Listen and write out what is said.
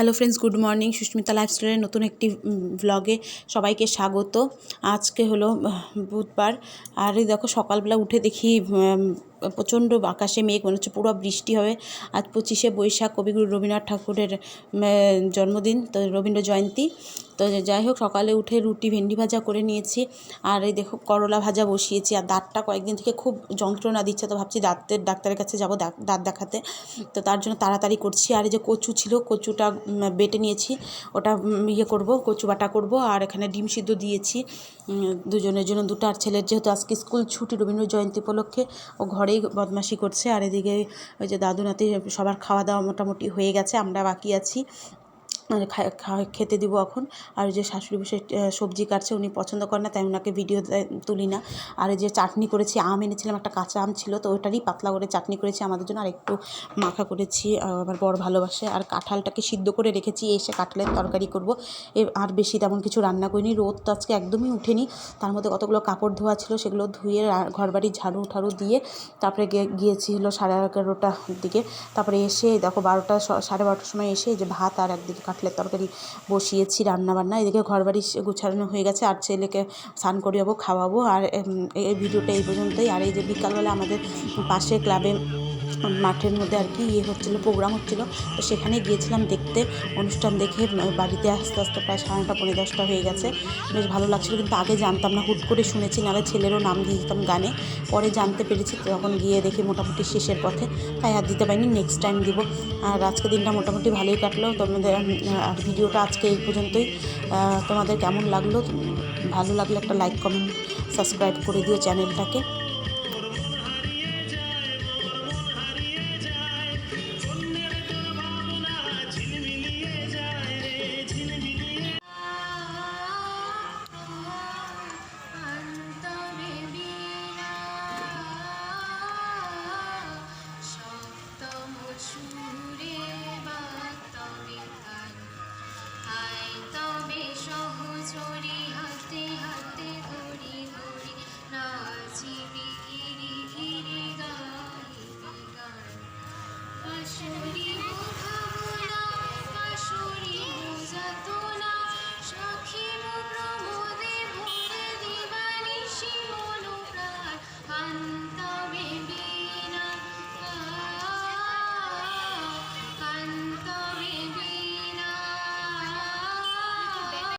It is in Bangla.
Hello friends good morning Susmita লাইফস্টাইলের নতুন একটি ব্লগে সবাইকে স্বাগত। আজকে হলো বুধবার। আর দেখো সকালবেলা উঠে দেখি প্রচণ্ড আকাশে মেঘ, মনে হচ্ছে পুরো বৃষ্টি হবে। আজ পঁচিশে বৈশাখ, কবিগুরু রবীন্দ্রনাথ ঠাকুরের জন্মদিন, তো রবীন্দ্র জয়ন্তী। তো যাই হোক, সকালে উঠে রুটি, ভেন্ডি ভাজা করে নিয়েছি। আর এই দেখো, করলা ভাজা বসিয়েছি। আর দাঁতটা কয়েকদিন থেকে খুব যন্ত্রণা দিচ্ছে, তো ভাবছি দাঁতের, ডাক্তারের কাছে যাব দাঁত দেখাতে। তো তার জন্য তাড়াতাড়ি করছি। আর এই যে কচু ছিল, কচুটা বেটে নিয়েছি। ওটা ইয়ে করব, কচু বাটা করব। আর এখানে ডিম সিদ্ধ দিয়েছি। দুজনের জন্য দুটো। আর ছেলের যেহেতু আজকে স্কুল ছুটি রবীন্দ্র জয়ন্তী উপলক্ষে, ও ঘরেই বদমাশি করছে। আর এদিকে ওই যে দাদু নাতি সবার খাওয়া দাওয়া মোটামুটি হয়ে গেছে, আমরা বাকি আছি। খেতে দিব এখন। আর যে শাশুড়ি বসে সবজি কাটছে উনি পছন্দ করেন না, তাই ওনাকে ভিডিও তুলি না। আর যে চাটনি করেছি, আম এনেছিলাম, একটা কাঁচা আম ছিল, তো ওটারই পাতলা করে চাটনি করেছি আমাদের জন্য। আর একটু মাখা করেছি আমার বড় ভালোবাসে। আর কাঁঠালটাকে সিদ্ধ করে রেখেছি, এসে কাঁঠালের তরকারি করব। আর বেশি তেমন কিছু রান্না করিনি, রোদ তো আজকে একদমই উঠেনি। তার মধ্যে কতগুলো কাপড় ধোয়া ছিল, সেগুলো ধুয়ে ঘর বাড়ি ঝাড়ু ঠাড়ু দিয়ে তারপরে গিয়ে গিয়েছি হলো সাড়ে এগারোটার দিকে। তারপরে এসে, দেখো বারোটা সাড়ে বারোটার সময় এসে যে ভাত আর একদিকে কাটলের তরকারি বসিয়েছি, রান্নাবান্না। এদিকে ঘর বাড়ি সে- গুছানো হয়ে গেছে, আর ছেলেকে স্নান করিয়াবো, খাওয়াবো। আর এই ভিডিওটা এই পর্যন্তই। আর এই যে বিকালবেলা আমাদের পাশে ক্লাবে মাঠের মধ্যে আর কি ইয়ে হচ্ছিল, প্রোগ্রাম হচ্ছিল। তো সেখানে গিয়েছিলাম দেখতে, অনুষ্ঠান দেখে বাড়িতে আস্তে আস্তে প্রায় সাড়ে নটা পনেরো দশটা হয়ে গেছে। বেশ ভালো লাগছিল, কিন্তু আগে জানতাম না, হুট করে শুনেছি, নাহলে ছেলেরও নাম দিয়ে দিতাম গানে। পরে জানতে পেরেছি, তখন গিয়ে দেখি মোটামুটি শেষের পথে। তাই আর দিতে পারিনি নেক্সট টাইম দিব। আর আজকে দিনটা মোটামুটি ভালোই কাটলো। তোমাদের আর ভিডিওটা আজকে এই পর্যন্তই। তোমাদের কেমন লাগল? ভালো লাগলে একটা লাইক কমেন্ট সাবস্ক্রাইব করে দিও চ্যানেলটাকে। 是你。